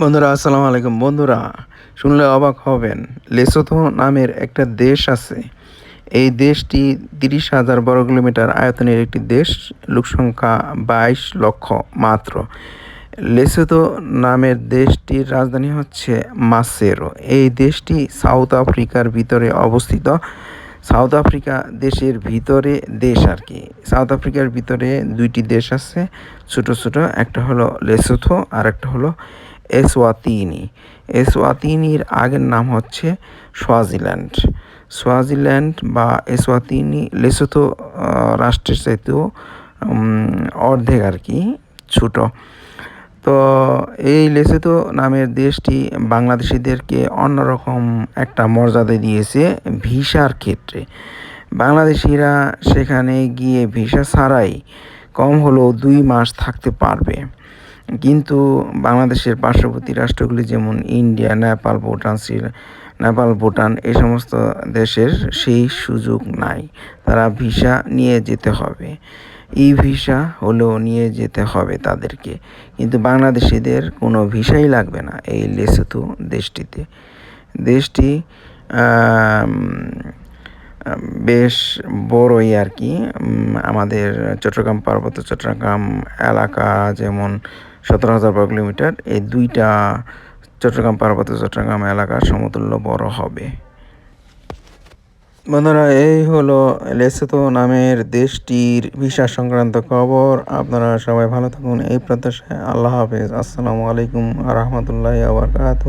বন্ধুরা, আসসালামু আলাইকুম। বন্ধুরা, শুনলে অবাক হবেন, লেসোথো নামের একটা দেশ আছে। এই দেশটি তিরিশ হাজার বর্গ কিলোমিটার আয়তনের একটি দেশ লোকসংখ্যা বাইশ লক্ষ মাত্র। লেসোথো নামের দেশটির রাজধানী হচ্ছে মাসেরো। এই দেশটি সাউথ আফ্রিকার ভিতরে অবস্থিত। সাউথ আফ্রিকা দেশের ভিতরে দেশ আর কি। সাউথ আফ্রিকার ভিতরে দুইটি দেশ আছে, ছোট ছোট, একটা হলো লেসোথো আর একটা হলো এসওয়াতিনি। এসওয়াতিনির আগের নাম হচ্ছে সোয়াজিল্যান্ড। সোয়াজিল্যান্ড বা এসওয়াতিনি, লেসোথো রাষ্ট্রের চাইতেও অর্ধেক আর কি, ছোটো। তো এই লেসোথো নামের দেশটি বাংলাদেশিদেরকে অন্যরকম একটা মর্যাদা দিয়েছে ভিসার ক্ষেত্রে। বাংলাদেশিরা সেখানে গিয়ে ভিসা ছাড়াই কম হলেও দুই মাস থাকতে পারবে। কিন্তু বাংলাদেশের পার্শ্ববর্তী রাষ্ট্রগুলি যেমন ইন্ডিয়া, নেপাল, ভুটান, শ্রী নেপাল, ভুটান এই সমস্ত দেশের সেই সুযোগ নাই। তারা ভিসা নিয়ে যেতে হবে। ই ভিসা হলেও নিয়ে যেতে হবে তাদেরকে। কিন্তু বাংলাদেশিদের কোনো ভিসাই লাগবে না এই লেসোথো দেশটিতে। দেশটি বেশ বড়ই আর কি। আমাদের চট্টগ্রাম পার্বত্য চট্টগ্রাম এলাকা যেমন সতেরো হাজার বর্গ কিলোমিটার, এই দুইটা চট্টগ্রাম পার্বত্য চট্টগ্রাম এলাকার সমতুল্য বড় হবে। বন্ধুরা, এই হলো লেসোতো নামের দেশটির ভিসা সংক্রান্ত খবর। আপনারা সবাই ভালো থাকুন, এই প্রত্যাশায় আল্লাহ হাফেজ। আসসালামু আলাইকুম রহমতুল্লাহ আবরকাত